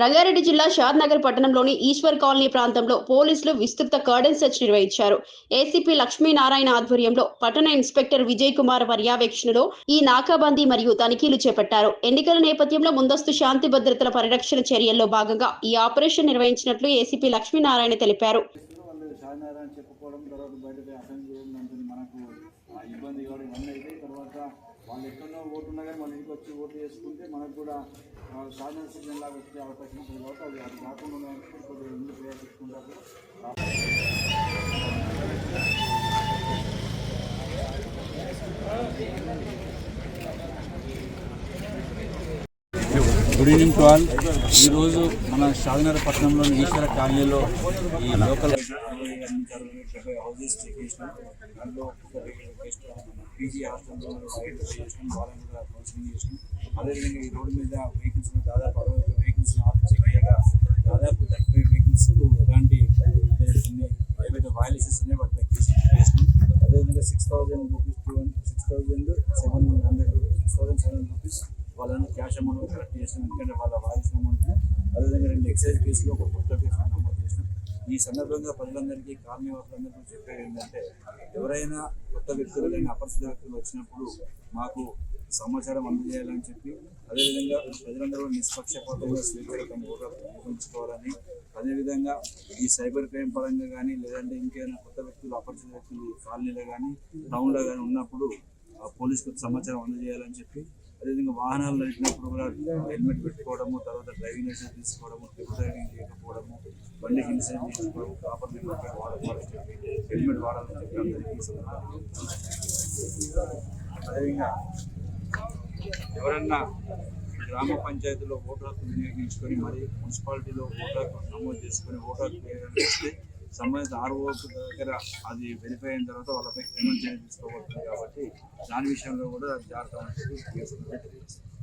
రంగారెడ్డి జిల్లా షాద్ నగర్ పట్టణంలోని ఈశ్వర్ కాలనీ ప్రాంతంలో పోలీసులు విస్తృత కార్డన్ సెర్చ్ నిర్వహించారు. ఏసీపీ లక్ష్మీనారాయణ ఆధ్వర్యంలో పట్టణ ఇన్స్పెక్టర్ విజయ్ కుమార్ పర్యవేక్షణలో ఈ నాకాబందీ మరియు తనిఖీలు చేపట్టారు. ఎన్నికల నేపథ్యంలో ముందస్తు శాంతి భద్రతల పరిరక్షణ చర్యల్లో భాగంగా ఈ ఆపరేషన్ నిర్వహించినట్లు ఏసీపీ లక్ష్మీనారాయణ తెలిపారు. తర్వాత ఇబ్బంది వాళ్ళు ఎక్కడో ఓటు ఉన్నా కానీ మన ఇంటికి వచ్చి ఓటు చేసుకుంటే మనకు కూడా సాధన సిగ్నల్ లాగా వచ్చే అవకాశం ఉంటుంది కాబట్టి అది అది కాకుండా ఉండడానికి కొద్దిగా ముందు ప్రయత్నించుకుంటారు గుడ్ ఈవినింగ్ టు ఆల్ ఈరోజు మన షాదినగర్ పట్టణంలోని ఈశ్వర కాలనీలో ఈ లోకల్ హౌసెస్ చెక్ పీజీ హాస్టల్లో చేసినాం వాళ్ళని కూడా కౌన్సిలింగ్ చేసినాం అదేవిధంగా ఈ రోడ్డు మీద వెహికల్స్ దాదాపు అరవై ఒక్క వెహికల్స్ చేయగా దాదాపు థర్టీ వెహికల్స్ ఎలాంటి అంటే కొన్ని ఏవైతే వయలేషన్స్ ఉన్నాయో వాటిపై కేసు చేసినాం అదేవిధంగా six thousand rupees two six thousand seven hundred six thousand seven rupees వాళ్ళని క్యాష్ అమౌంట్ కలెక్ట్ చేసినాం ఎందుకంటే వాళ్ళ వాయిసిన అమౌంట్ అదేవిధంగా రెండు ఎక్సైజ్ కేసులో ఒక కొత్త కేసు నమోదు చేసినాం ఈ సందర్భంగా ప్రజలందరికీ కాలనీ చెప్పేది ఏంటంటే ఎవరైనా కొత్త వ్యక్తులు లేని అపరిచిత వ్యక్తులు వచ్చినప్పుడు మాకు సమాచారం అందజేయాలని చెప్పి అదేవిధంగా ప్రజలందరూ నిష్పక్షపాతంగా స్వేచ్ఛగా తమ ఉపయోగించుకోవాలని అదేవిధంగా ఈ సైబర్ క్రైమ్ పరంగా కానీ లేదంటే ఇంకేమైనా కొత్త వ్యక్తులు అపరిచిత వ్యక్తులు కాలనీలో కానీ టౌన్లో కానీ ఉన్నప్పుడు ఆ పోలీసులకు సమాచారం అందజేయాలని చెప్పి అదేవిధంగా వాహనాలు నడిపినప్పుడు కూడా హెల్మెట్ పెట్టుకోవడము తర్వాత డ్రైవింగ్ లైసెన్స్ తీసుకోవడము ట్రిప్ డ్రైవింగ్ చేయకపోవడము బండి ఇన్సూరెన్స్ తీసుకోవడం కాపర్ హెల్మెట్ వాడాలని చెప్పి హెల్మెట్ వాడాలని చెప్పి అందరికీ అదేవిధంగా ఎవరన్నా గ్రామ పంచాయతీలో ఓటు హక్కు వినియోగించుకొని మరి మున్సిపాలిటీలో ఓటు హక్కు నమోదు చేసుకొని ఓటు హక్కు వేయడానికి వస్తే సంబంధిత ఆర్ఓ దగ్గర అది వెరిఫై అయిన తర్వాత వాళ్ళపై క్రిమినల్ చర్య తీసుకోబడుతుంది కాబట్టి దాని విషయంలో కూడా జాగ్రత్త అనేది తెలియజేస్తుంది